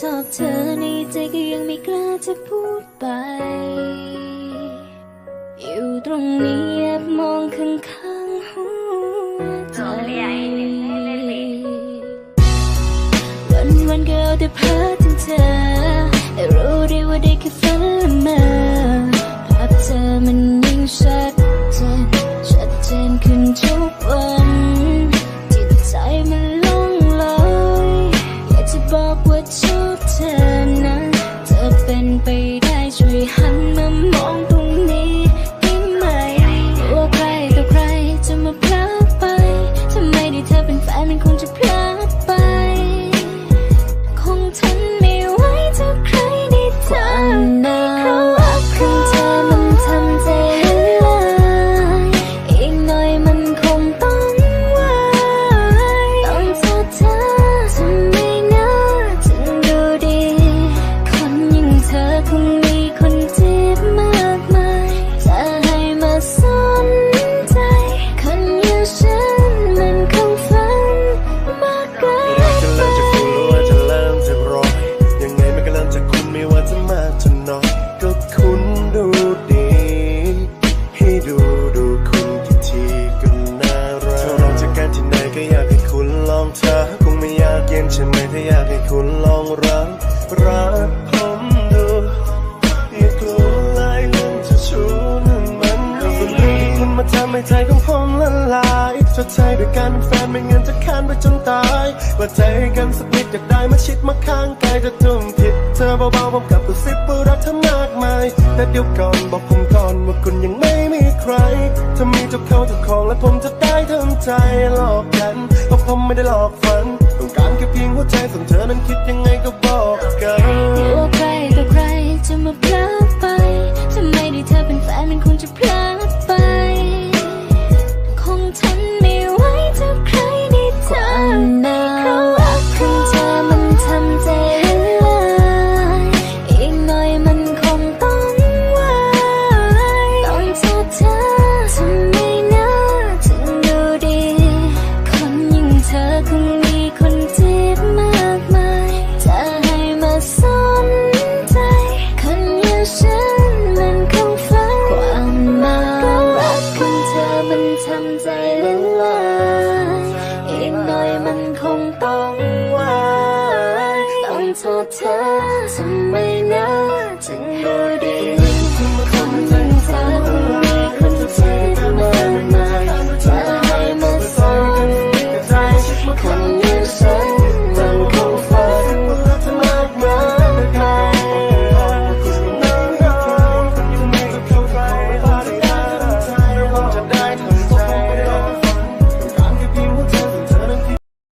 ชอบเธอในใจก็ยังไม่กล้าจะพูดไป อยู่ตรงนี้แอบมองข้างข้างหัวใจวันวันก็เอาแต่เพ้อถึงเธอแต่รู้ดีว่าได้แค่ฝันละเมอ ได้ช่วยหันมามองตัว รักผมดูอย่ากลัวลายเรื่องจะชูนันมันมีคุณมาทำให้ใจของผมละลายชดใช้ด้วยการเป็นแฟนไม่งั้นจะค้านไปจนตายว่าใจกันสักนิดอยากได้มาชิดมาข้างกายจะทุ่มผิดเธอเบาๆผมกลับกระซิบว่ารักเธอมากมายแต่เดี๋ยวก่อนบอกผมก่อนว่าคุณยังไม่มีใครถ้ามีเจ้าเขาเจ้าของและผมจะได้ทำใจหลอกกันเพราะผมไม่ได้หลอกฝัน พียงหัวใจส่วนเธอนั้นคิดยังไงก็บอกกัน ไม่น่าจะหา